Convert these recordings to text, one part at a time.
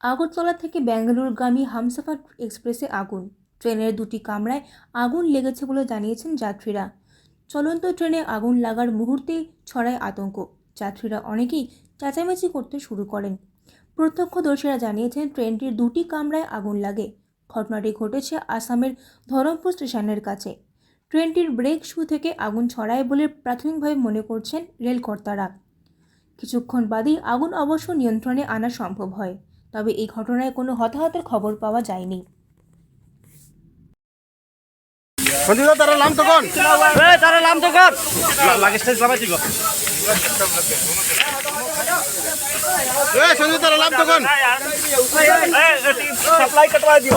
আগরতলা থেকে ব্যাঙ্গালোরগামী হামসাফার এক্সপ্রেসে আগুন। ট্রেনের দুটি কামরায় আগুন লেগেছে বলে জানিয়েছেন যাত্রীরা। চলন্ত ট্রেনে আগুন লাগার মুহূর্তেই ছড়ায় আতঙ্ক। যাত্রীরা অনেকেই চেঁচামেচি করতে শুরু করেন। প্রত্যক্ষদর্শীরা জানিয়েছেন, ট্রেনটির দুটি কামরায় আগুন লাগে। ঘটনাটি ঘটেছে আসামের ধরমপুর স্টেশনের কাছে। ট্রেনটির ব্রেক শু থেকে আগুন ছড়ায় বলে প্রাথমিকভাবে মনে করছেন রেলকর্তারা। কিছুক্ষণ বাদেই আগুন অবশ্য নিয়ন্ত্রণে আনা সম্ভব হয়। তবে এই ঘটনায় কোনো হতাহতের খবর পাওয়া যায়নি তারা তারা নাম তো তারা নাম সাপ্লাই কটবা দিও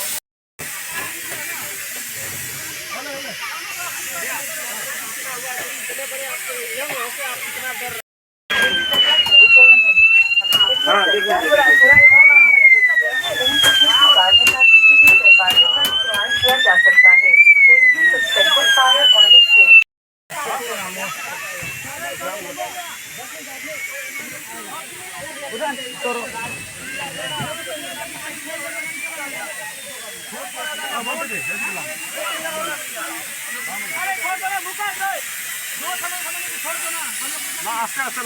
किया जा सकता है না আস্তে আস্তে